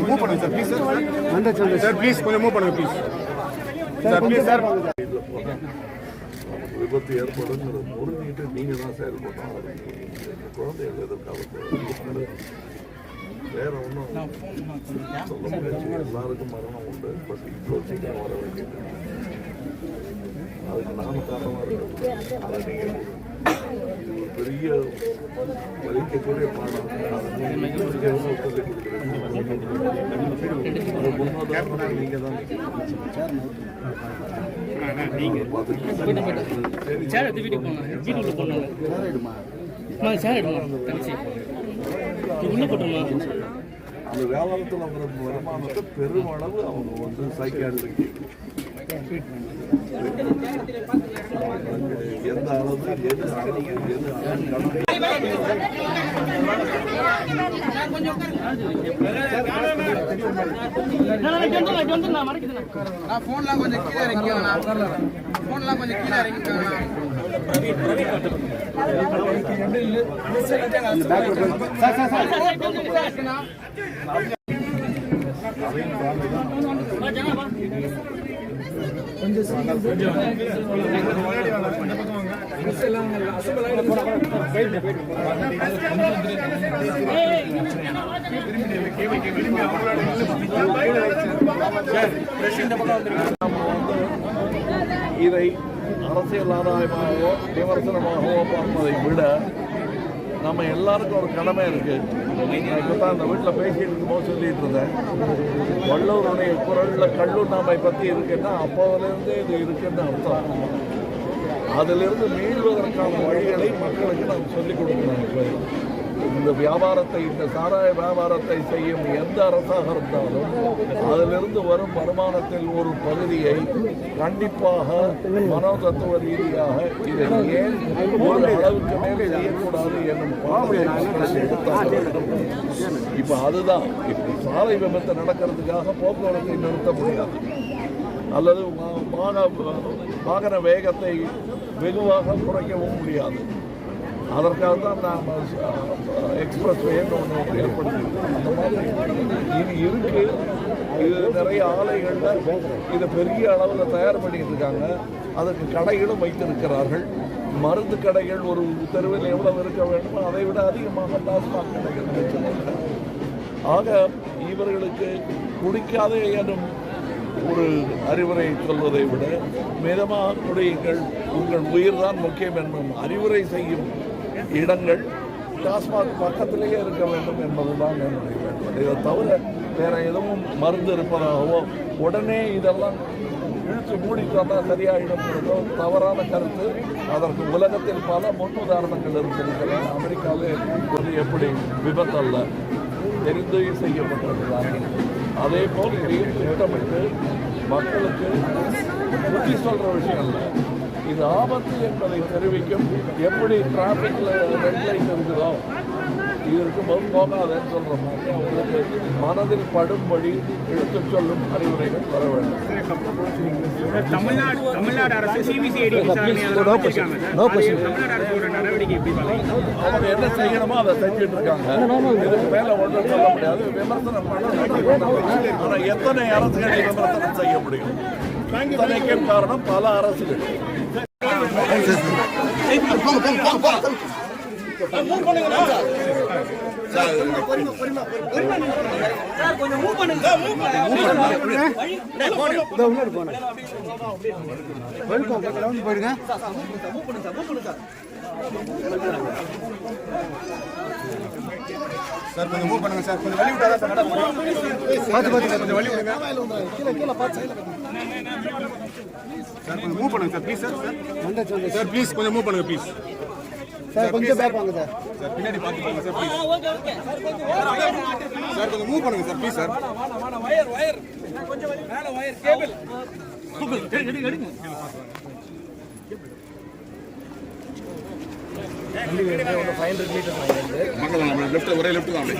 Move பண்ணுங்க sir please sir sir please கொஞ்சம் move பண்ணுங்க ப்ளீஸ் சார் ப்ளீஸ் சார் விபத்து ஏற்படுங்கிற நீங்க தான் செயல்படணும் குழந்தைகள் வேற ஒன்றும் சொல்ல முடியாது எல்லாருக்கும் மரணம் உண்டு பட் இவ்வளோ சீக்கிரம் வர வேண்டியது அதுக்கு நாம காரணமாக இருக்கும் அதை நீங்கள் பெரிய வலிக்கக்கூடிய பாடம் நீங்கள் தான் சேர் எடுத்து வீட்டுக்கு வீட்டுக்குள்ள சேர் எடுமா உள்ள போட்டுருமா அந்த வியாபாரத்தில் வர வருமானத்தை பெருமளவு அவங்க வந்து சைக்காட்ரிக்கு எந்த அளவு எது அளவு எது கணக்கு கொஞ்சம் கீழே இறங்கிக்கோங்க கொஞ்சம் கீழே இதை அரசியல் ஆதாயமாகவோ விமர்சனமாகவோ பார்ப்பதை விட நம்ம எல்லாருக்கும் ஒரு கடமை இருக்கு. நான் இப்போ தான் அந்த வீட்டில் பேசிட்டு இருக்கும்போது சொல்லிட்டு இருந்தேன். வள்ளூருடைய குரலில் கல்லுண்ணாமை பற்றி இருக்குன்னா அப்போதுலேருந்து இது இருக்குன்னு அர்த்தம். அதிலிருந்து மீள்வதற்கான வழிகளை மக்களுக்கு நாம் சொல்லிக் கொடுக்கணும் இப்போ இந்த வியாபாரத்தை இந்த சாராய வியாபாரத்தை செய்யும் எந்த அரசாக இருந்தாலும் அதிலிருந்து வரும் வருமானத்தில் ஒரு பகுதியை கண்டிப்பாக மனோதத்துவ ரீதியாக இதை ஏன் ஒரு அளவுக்கு மேலே செய்யக்கூடாது என்னும் பார்வையை இப்போ அதுதான். இப்போ சாலை விபத்து நடக்கிறதுக்காக போக்குவரத்தை நிறுத்த முடியாது. அல்லது வாகன வேகத்தை வெகுவாக குறைக்கவும் முடியாது. அதற்காக தான் நாம் எக்ஸ்பிரஸ் வேன்னு ஒன்று ஏற்படுத்தியிருக்கோம் அந்த மாதிரி இது இருக்கு. இது நிறைய ஆலைகளில் இதை பெரிய அளவில் தயார் பண்ணிட்டு இருக்காங்க. அதுக்கு கடைகளும் வைத்திருக்கிறார்கள். மருந்து கடைகள் ஒரு தெருவில் எவ்வளவு இருக்க வேண்டுமோ அதை விட அதிகமாக டாஸ்மாக் கடைகள் ஆக இவர்களுக்கு குடிக்காதே எனும் ஒரு அறிவுரை சொல்வதை விட மிதமாக குடியுங்கள். உங்கள் உயிர்தான் முக்கியம் என்னும் அறிவுரை செய்யும் இடங்கள் டாஸ்மாக் பக்கத்திலேயே இருக்க வேண்டும் என்பதுதான் என்னுடைய வேண்டுகோள். இதை தவிர வேற எதுவும் மருந்து இருப்பதாகவோ உடனே இதெல்லாம் இழுத்து மூடிட்டோம்னா சரியாயிடும் என்பதோ தவறான கருத்து. அதற்கு உலகத்தில் பல முன்னுதாரணங்கள் இருந்திருக்கிறது அமெரிக்காவே ஒரு எப்படி விபத்தல்ல? தெரிந்து செய்யப்பட்டிருக்கிறார்கள். அதே போல் இதையும் திட்டமிட்டு மக்களுக்கு புத்தி சொல்கிற விஷயம் இல்லை இது ஆபத்து என்பதை தெரிவிக்கும் எப்படி டிராஃபிக்ல ரெட் லைட் இருக்குதோ இருக்கும்போது போகாதேன்னு மாதிரி அவங்களுக்கு மனதில் படும்படி எடுத்துச் சொல்லும் அறிவுரைகள் வர வேண்டும். தமிழ்நாடு தமிழ்நாடு அரசு சிபிசிஐடி அவங்க என்ன செய்யணுமோ அதை செஞ்சுட்டு இருக்காங்க. இதுக்கு மேல ஒன்றும் சொல்ல முடியாது. விமர்சனம் பண்ண எத்தனை அரசுகளை விமர்சனம் செய்ய முடியும்? இத்தனைக்கும் காரணம் பல அரசுகள். சார் கொஞ்சம் மூவ் பண்ணுங்க சார். கொஞ்சம் வழி விட்டாதான் சார் நட முடியும். பார்த்து பார்த்து சார் கொஞ்சம் வழி விடுங்க. சார் கொஞ்சம் மூவ் பண்ணுங்க sir. Please sir sir. Sir please கொஞ்சம் மூவ் பண்ணுங்க ப்ளீஸ் சார் கொஞ்சம் பேக் வாங்க சார். சார். பின்னாடி பார்த்து போங்க சார் ப்ளீஸ் சார் கொஞ்சம் மூவ் பண்ணுங்க சார் ப்ளீஸ் சார். மக்கள் லெஃப்ட் ஒரே லெஃப்ட் தான்